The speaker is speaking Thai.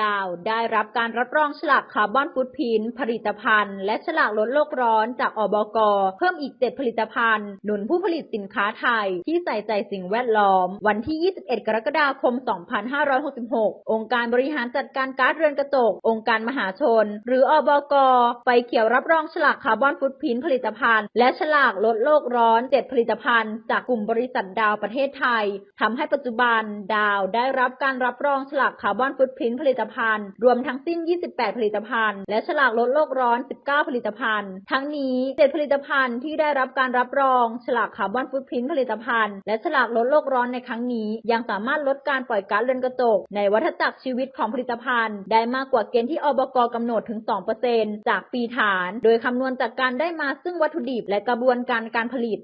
ดาวได้รับการรับรองฉลากคาร์บอนฟุตพินผลิตภัณฑ์ และฉลากลดโลกร้อนจากอบก เพิ่มอีก 7 ผลิตภัณฑ์ หนุนผู้ผลิตสินค้าไทย ที่ใส่ใจสิ่งแวดล้อม วันที่ 21 กรกฎาคม 2566 องค์การบริหารจัดการก๊าซเรือนกระจก องค์การมหาชน หรืออบกไฟเขียวรับรองฉลากคาร์บอนฟุตพินผลิตภัณฑ์ และฉลากลดโลกร้อน 7 ผลิตภัณฑ์ จากกลุ่มบริษัทดาวประเทศไทยทำให้ปัจจุบันดาวได้รับการรับรองฉลากคาร์บอนฟุตพินผลิตตภัณฑ์ รวมทั้งสิ้น 28 ผลิตภัณฑ์ และฉลากลดโลกร้อน 19 ผลิตภัณฑ์ ทั้งนี้7ผลิตภัณฑ์ที่ได้รับการรับรอง ฉลากคาร์บอนฟุตพิ้นผลิตภัณฑ์ และฉลากลดโลกร้อนในครั้งนี้ ยังสามารถลดการปล่อยก๊าซเรือนกระจก ในวัฏจักรชีวิตของผลิตภัณฑ์ ได้มากกว่าเกณฑ์ที่อบกกำหนดถึง 2%จากปีฐาน โดยคำนวณจากการได้มาซึ่งวัตถุดิบและกระบวนการการผลิต